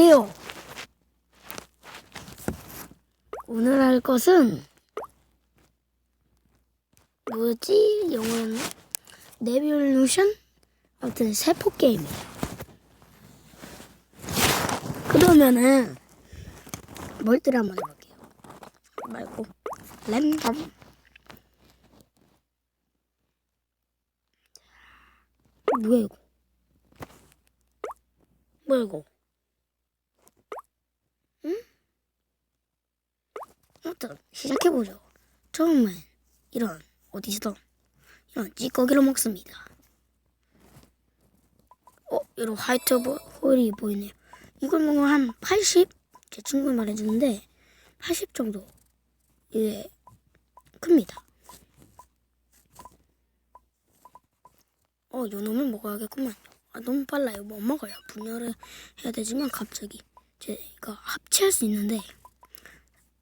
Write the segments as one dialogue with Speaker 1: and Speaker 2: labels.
Speaker 1: 해요. 오늘 할 것은 뭐지? 영어는 네비올루션? 아무튼 세포 게임이에요. 그러면은 멀티를 한번 해볼게요. 말고 랜덤. 뭐야 이거? 뭐야 이거? 아무튼 시작해보죠. 처음엔 이런 어디서 이런 찌꺼기를 먹습니다. 어, 이런 화이트 보- 홀이 보이네요. 이걸 먹으면 한 80? 제 친구가 말해주는데 80 정도 이게 큽니다. 어, 요 놈을 먹어야겠구만. 아, 너무 빨라요. 못 먹어요. 분열을 해야 되지만 갑자기 제가 합체할 수 있는데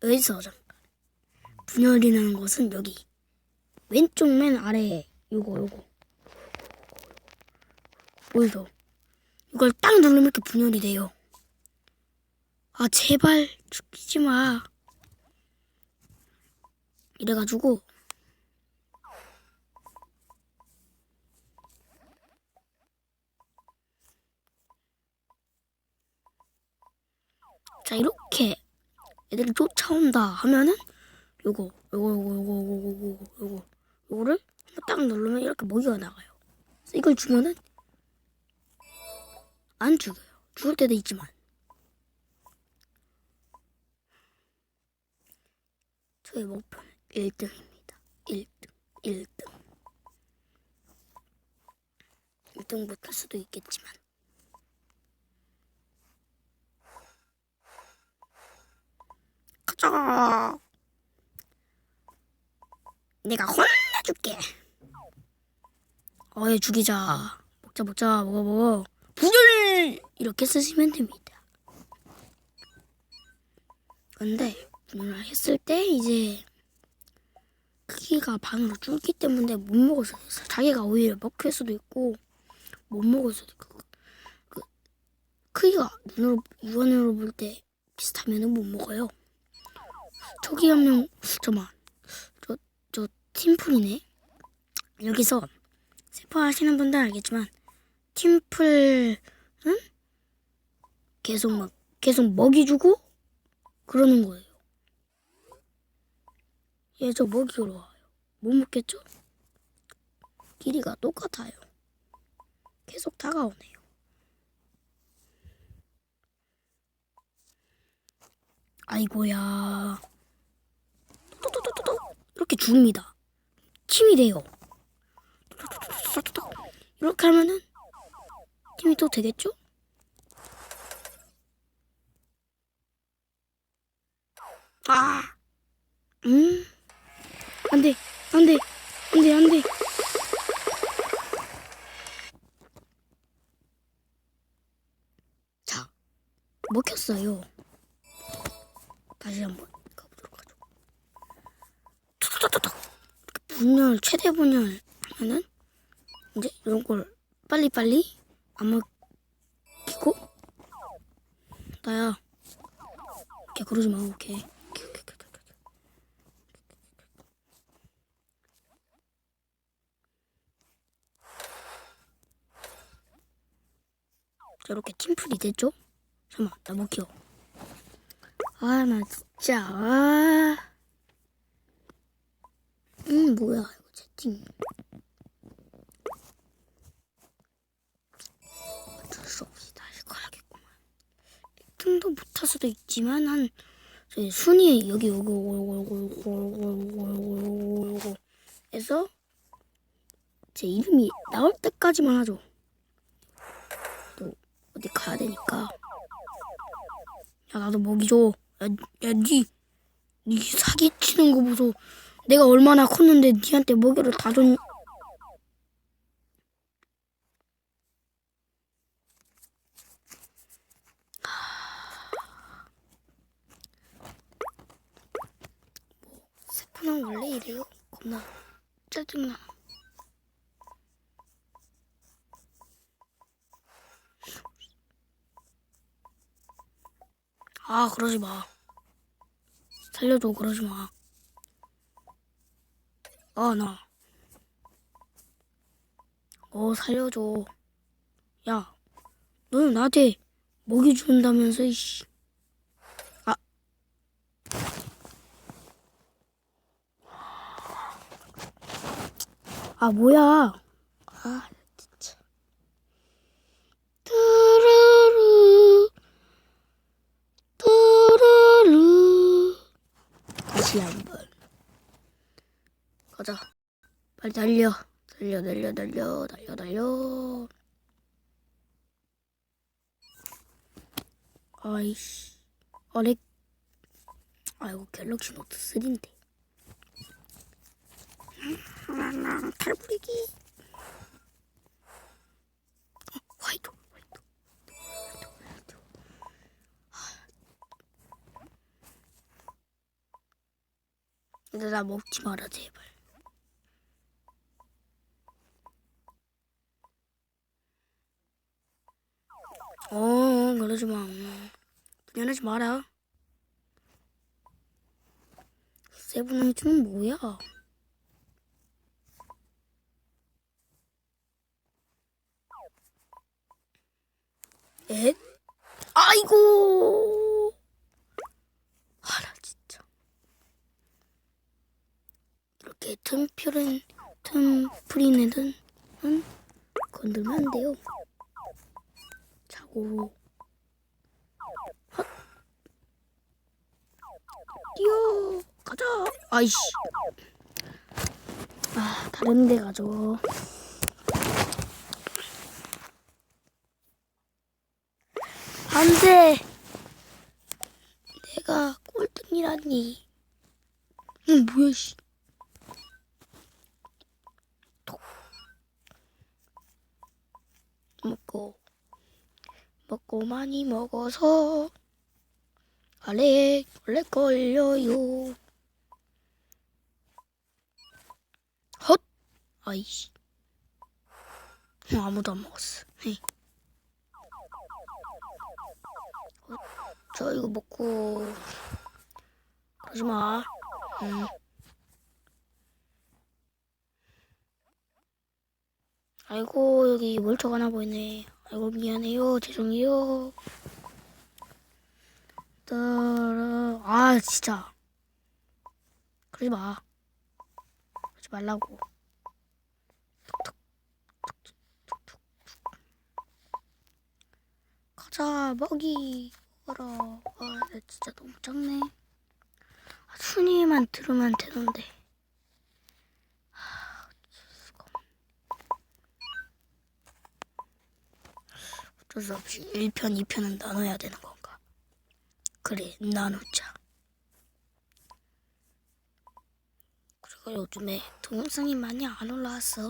Speaker 1: 여기서 잠깐 분열이 나는 것은 여기 왼쪽 맨 아래에 요거 요거 보이죠? 이걸 딱 누르면 이렇게 분열이 돼요. 아 제발 죽이지 마. 이래가지고 자 이렇게 애들이 쫓아온다 하면은 요거 요거 요거 요거 요거 요거 요거 요거를 딱 누르면 이렇게 먹이가 나가요. 그래서 이걸 주면은 안 죽어요. 죽을 때도 있지만 저의 목표는 1등입니다. 1등, 1등. 1등 못할 수도 있겠지만 가자. 내가 혼내줄게. 어이 죽이자. 먹자 먹자 먹어 먹어. 분열 이렇게 쓰시면 됩니다. 근데 분열을 했을 때 이제 크기가 반으로 줄기 때문에 못 있어. 자기가 오히려 먹힐 수도 있고 못 먹을 수도 있고 그 크기가 눈으로 육안으로 볼 때 비슷하면은 못 먹어요. 저기 한 명, 잠깐만. 저, 저, 팀플이네. 여기서, 세포 하시는 분들 알겠지만, 팀플은 계속 막, 계속 먹이 주고, 그러는 거예요. 얘 저 먹이로 와요. 못 먹겠죠? 길이가 똑같아요. 계속 다가오네요. 아이고야. 이렇게 죽습니다. 팀이 돼요. 이렇게 하면은 팀이 또 되겠죠? 아, 음, 안 돼, 안 돼, 안 돼, 안 돼. 자, 먹혔어요. 다시 한번. 툭툭툭툭 분열 최대 분열 하면은 이제 이런 걸 빨리빨리 안 먹히고 나야 오케이 그러지 마 오케이 오케이, 오케이, 오케이. 자, 이렇게 팀플이 됐죠? 잠깐만 나못 키워 아, 나 진짜, 아. 음, 뭐야, 이거 채팅. 어쩔 수 없이 다시 가야겠구만. 1등도 못할 수도 있지만, 한, 저희 순위, 여기, 요거, 요거, 해서, 제 이름이 나올 때까지만 하죠. 또, 어디 가야 되니까. 야, 나도 먹이 줘. 야, 야, 니, 니 사기 치는 거 보소. 내가 얼마나 컸는데 니한테 먹이를 다 줬. 뭐, 세포는 원래 이래요. 겁나 짜증나. 아, 그러지 마. 살려줘, 그러지 마. 아, 나. 어, 살려줘. 야, 너는 나한테 먹이 준다면서, 이씨. 아. 아, 뭐야. 아, 진짜. 뚜루루. 뚜루루. 다시 한 번. 가자. 달려. 달려, 달려, 달려, 달려, 달려. 아이씨. 어렉. 아이고, 갤럭시 노트 3인데. 탈부리기. 어, 화이트, 화이트. 화이트, 화이트. 근데 나 먹지 마라, 제발. 어, 그러지 마. 미안하지 마라. 세븐나이츠는 뭐야? 에? 아이고! 아나 진짜. 이렇게 틈퓨린, 틈프린 애들은 건들면 안 돼요. 자고로. 헛. 뛰어! 가자! 아이씨. 아, 다른 데 가죠. 안 돼! 내가 꼴등이라니. 응, 뭐야, 씨. 톡. 먹고, 먹고 많이 먹어서, 알렉, 알렉 걸려요. 헛! 아이씨. 어, 아무도 안 먹었어. 헤이. 저 이거 먹고 그러지 마. 응. 아이고 여기 월척 하나 보이네. 아이고 미안해요. 죄송해요. 따라 아 진짜 그러지 마. 그러지 말라고. 가자 먹이 먹어라. 아, 나 진짜 너무 작네. 아, 순위만 들으면 되는데. 하, 어쩔 수 없이 1편, 2편은 나눠야 되는 건가? 그래, 나누자. 그리고 요즘에 동영상이 많이 안 올라왔어.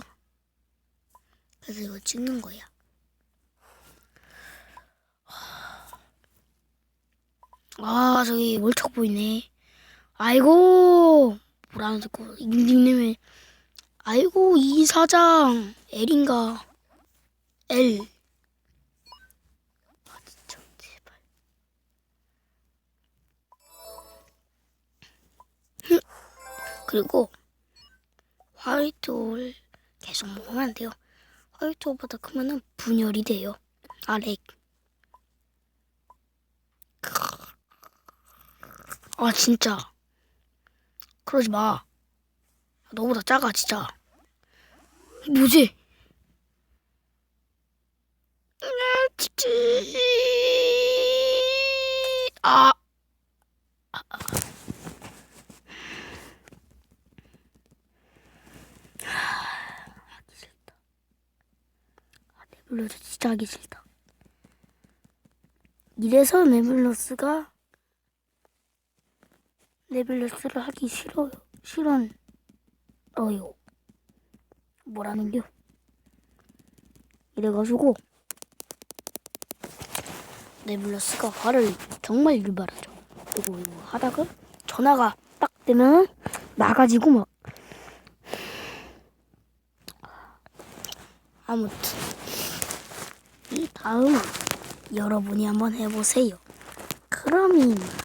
Speaker 1: 그래서 이거 찍는 거야. 아 저기 월척 보이네. 아이고 뭐라는 자꾸 닉네임이 아이고 이 사장 L인가 L. 그리고 화이트 홀 계속 먹으면 안 돼요. 화이트 홀보다 크면은 분열이 돼요. 아렉. 아 진짜 그러지 마 너보다 작아 진짜 뭐지 아. 아 하기 싫다 아 네블러스 진짜 하기 싫다 이래서 네블러스가 네빌러스를 하기 싫어요. 싫어요. 뭐라는겨? 이래가지고 네블러스가 화를 정말 유발하죠. 그리고 이거 하다가 전화가 딱 되면 나가지고 막 아무튼 이 다음 여러분이 한번 해보세요. 이만.